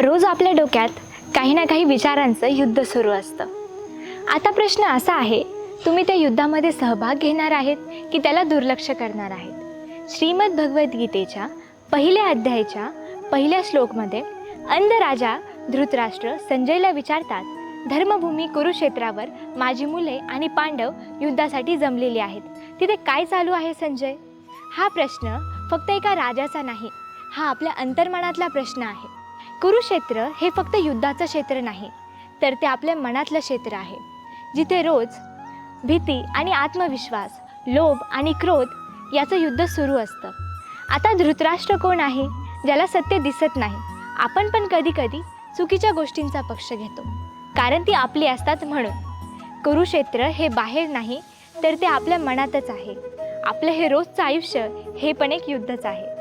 रोज आपल्या डोक्यात काही ना काही विचारांचं युद्ध सुरू असतं. आता प्रश्न असा आहे तुम्ही त्या युद्धामध्ये सहभाग घेणार आहेत की त्याला दुर्लक्ष करणार आहेत? श्रीमद भगवद्गीतेच्या पहिल्या अध्यायाच्या पहिल्या श्लोकमध्ये अंध राजा धृतराष्ट्र संजयला विचारतात धर्मभूमी कुरुक्षेत्रावर माझी मुले आणि पांडव युद्धासाठी जमलेली आहेत. तिथे काय चालू आहे संजय? हा प्रश्न फक्त एका राजाचा नाही हा आपल्या अंतर्मनातला प्रश्न आहे. कुरुक्षेत्र हे फक्त युद्धाचं क्षेत्र नाही तर ते आपल्या मनातलं क्षेत्र आहे जिथे रोज भीती आणि आत्मविश्वास लोभ आणि क्रोध याचं युद्ध सुरू असतं. आता धृतराष्ट्र कोण आहे ज्याला सत्य दिसत नाही आपण पण कधी कधी चुकीच्या गोष्टींचा पक्ष घेतो कारण ती आपली असतात म्हणून. कुरुक्षेत्र हे बाहेर नाही तर ते आपल्या मनातच आहे. आपलं हे रोजचं आयुष्य हे पण एक युद्धच आहे.